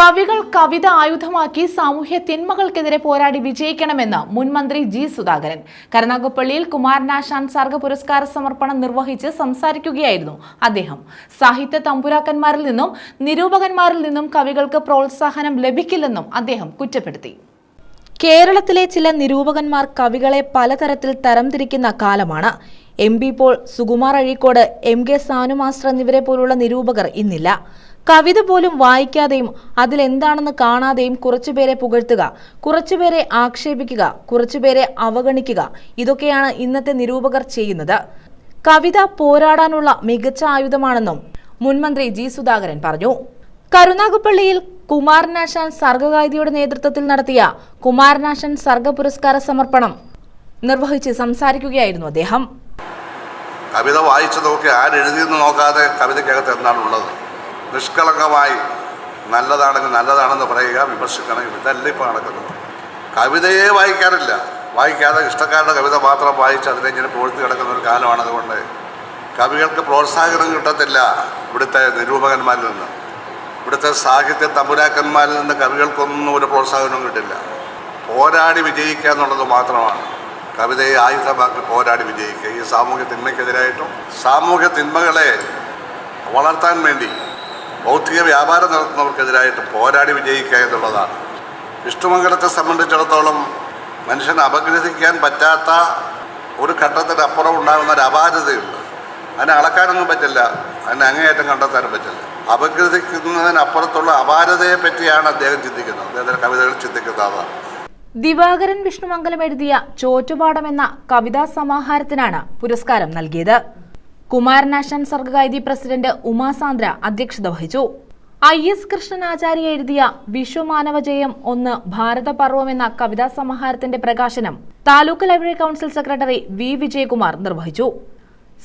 കവികൾ കവിത ആയുധമാക്കി സാമൂഹ്യ തിന്മകൾക്കെതിരെ പോരാടി വിജയിക്കണമെന്ന് മുൻമന്ത്രി ജി സുധാകരൻ. കരുനാഗപ്പള്ളിയിൽ കുമാരനാശാൻ സർഗ പുരസ്കാര സമർപ്പണം നിർവഹിച്ച് സംസാരിക്കുകയായിരുന്നു അദ്ദേഹം. സാഹിത്യ തമ്പുരാക്കന്മാരിൽ നിന്നും നിരൂപകന്മാരിൽ നിന്നും കവികൾക്ക് പ്രോത്സാഹനം ലഭിക്കില്ലെന്നും അദ്ദേഹം കുറ്റപ്പെടുത്തി. കേരളത്തിലെ ചില നിരൂപകന്മാർ കവികളെ പലതരത്തിൽ തരംതിരിക്കുന്ന കാലമാണ്. M P Paul Sukumar Azhikode M K Sanu master എന്നിവരെ പോലുള്ള നിരൂപകർ ഇന്നില്ല. കവിത പോലും വായിക്കാതെയും അതിലെന്താണെന്ന് കാണാതെയും കുറച്ചുപേരെ പുകഴ്ത്തുക കുറച്ചുപേരെ ആക്ഷേപിക്കുക കുറച്ചുപേരെ അവഗണിക്കുക ഇതൊക്കെയാണ് ഇന്നത്തെ നിരൂപകർ ചെയ്യുന്നത്. കവിത പോരാടാനുള്ള മികച്ച ആയുധമാണെന്നും മുൻമന്ത്രി ജി സുധാകരൻ പറഞ്ഞു. കരുനാഗപ്പള്ളിയിൽ കുമാരനാശാൻ സർഗകായികയുടെ നേതൃത്വത്തിൽ നടത്തിയ കുമാരനാശാൻ സർഗ പുരസ്കാര സമർപ്പണം നിർവഹിച്ച് സംസാരിക്കുകയായിരുന്നു അദ്ദേഹം. കവിത വായിച്ചു നോക്കി ആരെഴുതിയെന്ന് നോക്കാതെ കവിതയ്ക്കകത്ത് എന്താണുള്ളത് നിഷ്കളങ്കമായി നല്ലതാണെങ്കിൽ നല്ലതാണെന്ന് പറയുക വിമർശിക്കണമെങ്കിൽ ഇതല്ല ഇപ്പോൾ നടക്കുന്നത്. കവിതയെ വായിക്കാറില്ല. വായിക്കാതെ ഇഷ്ടക്കാരുടെ കവിത മാത്രം വായിച്ച് അതിനെ ഇങ്ങനെ പൊഴുത്തി കിടക്കുന്ന ഒരു കാലമാണ് അതുകൊണ്ട് കവികൾക്ക് പ്രോത്സാഹനം കിട്ടത്തില്ല ഇവിടുത്തെ നിരൂപകന്മാരിൽ നിന്ന്. ഇവിടുത്തെ സാഹിത്യ തമ്പുരാക്കന്മാരിൽ നിന്ന് കവികൾക്കൊന്നും ഒരു പ്രോത്സാഹനവും കിട്ടില്ല. പോരാടി വിജയിക്കുക എന്നുള്ളത് മാത്രമാണ്. കവിതയെ ആയുധമാക്കി പോരാടി വിജയിക്കുക. ഈ സാമൂഹ്യ തിന്മയ്ക്കെതിരായിട്ടും സാമൂഹ്യ തിന്മകളെ വളർത്താൻ വേണ്ടി ഭൗതിക വ്യാപാരം നടത്തുന്നവർക്കെതിരായിട്ട് പോരാടി വിജയിക്കുക എന്നുള്ളതാണ്. വിഷ്ണുമംഗലത്തെ സംബന്ധിച്ചിടത്തോളം മനുഷ്യനെ അപഗ്രഥിക്കാൻ പറ്റാത്ത ഒരു ഘട്ടത്തിനപ്പുറം ഉണ്ടാകുന്ന ഒരു അപാരതയുണ്ട്. അതിനെ അളക്കാനൊന്നും പറ്റില്ല. അതിനെ അങ്ങേയറ്റം കണ്ടെത്താനും പറ്റില്ല. അപഗ്രഥിക്കുന്നതിനപ്പുറത്തുള്ള അപാരതയെ പറ്റിയാണ് അദ്ദേഹം ചിന്തിക്കുന്നത്. അദ്ദേഹത്തിന്റെ കവിതകൾ ചിന്തിക്കുന്നത് ദിവാകരൻ വിഷ്ണുമംഗലം എഴുതിയ ചോറ്റുപാടം എന്ന കവിതാ സമാഹാരത്തിനാണ് പുരസ്കാരം നൽകിയത്. കുമാരനാശാൻ സർഗകായതി പ്രസിഡന്റ് ഉമാസാന്ദ്ര അധ്യക്ഷത വഹിച്ചു. ഐ എസ് കൃഷ്ണനാചാര്യ എഴുതിയ വിശ്വമാനവജയം ഒന്ന് ഭാരതപർവം എന്ന കവിതാ സമാഹാരത്തിന്റെ പ്രകാശനം taluk library council secretary V Vijayakumar നിർവഹിച്ചു.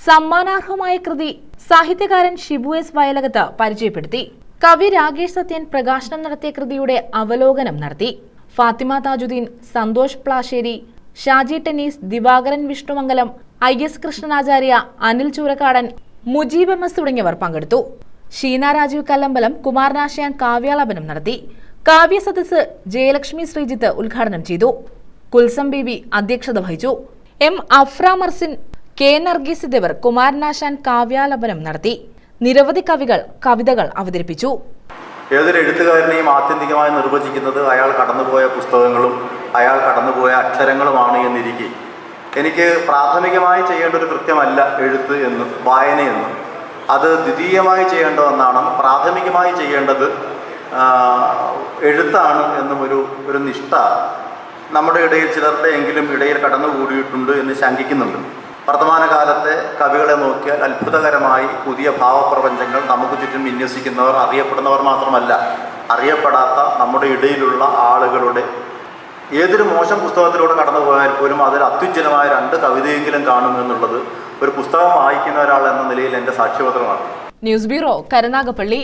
സമ്മാനാർഹമായ കൃതി സാഹിത്യകാരൻ ഷിബു എസ് വയലകത്ത് പരിചയപ്പെടുത്തി. കവി രാകേഷ് സത്യൻ പ്രകാശനം നടത്തിയ കൃതിയുടെ അവലോകനം നടത്തി. Fathima Thajudheen Santhosh Plassery Shaji Tennis Divakaran Vishnumangalam I S Krishnanacharya Anil Choorakkadan Mujeeb M S തുടങ്ങിയവർ പങ്കെടുത്തു. ഷീന രാജീവ് കല്ലമ്പലം കുമാരനാശയാൻ കാവ്യാലാപനം നടത്തി. കാവ്യ സദസ് ജയലക്ഷ്മി ശ്രീജിത്ത് ഉദ്ഘാടനം ചെയ്തു. കുൽസം ബീബി അധ്യക്ഷത വഹിച്ചു. എം അഫ്ര മർസിൻ കെ നർഗീസ് എന്നിവർ കുമാരനാശാൻ കാവ്യാലപനം നടത്തി. നിരവധി കവികൾ കവിതകൾ അവതരിപ്പിച്ചു. ഏതൊരു എഴുത്തുകാരനെയും ആത്യന്തികമായി നിർവചിക്കുന്നത് അയാൾ കടന്നുപോയ പുസ്തകങ്ങളും അയാൾ കടന്നുപോയ അക്ഷരങ്ങളുമാണ് എന്നിരിക്കെ. എനിക്ക് പ്രാഥമികമായി ചെയ്യേണ്ട ഒരു കൃത്യമല്ല എഴുത്ത് എന്നും വായനയെന്നും അത് ദ്വിതീയമായി ചെയ്യേണ്ട ഒന്നാണ്. പ്രാഥമികമായി ചെയ്യേണ്ടത് എഴുത്താണ് എന്നും ഒരു ഒരു നിഷ്ഠ നമ്മുടെ ഇടയിൽ ചിലരുടെ എങ്കിലും ഇടയിൽ കടന്നുകൂടിയിട്ടുണ്ട് എന്ന് ശങ്കിക്കുന്നുണ്ട്. വർത്തമാനകാലത്തെ കവികളെ നോക്കിയാൽ അത്ഭുതകരമായി പുതിയ ഭാവപ്രപഞ്ചങ്ങൾ നമുക്ക് ചുറ്റും വിന്യസിക്കുന്നവർ അറിയപ്പെടുന്നവർ മാത്രമല്ല. അറിയപ്പെടാത്ത നമ്മുടെ ഇടയിലുള്ള ആളുകളുടെ ഏതൊരു മോശം പുസ്തകത്തിലൂടെ കടന്നു പോയാൽ പോലും അതിൽ അത്യുജ്ജലമായ രണ്ട് കവിതയെങ്കിലും കാണുന്നു എന്നുള്ളത് ഒരു പുസ്തകം വായിക്കുന്ന ഒരാൾ എന്ന നിലയിൽ എന്റെ സാക്ഷ്യപത്രമാണ്. News bureau Karunagappally.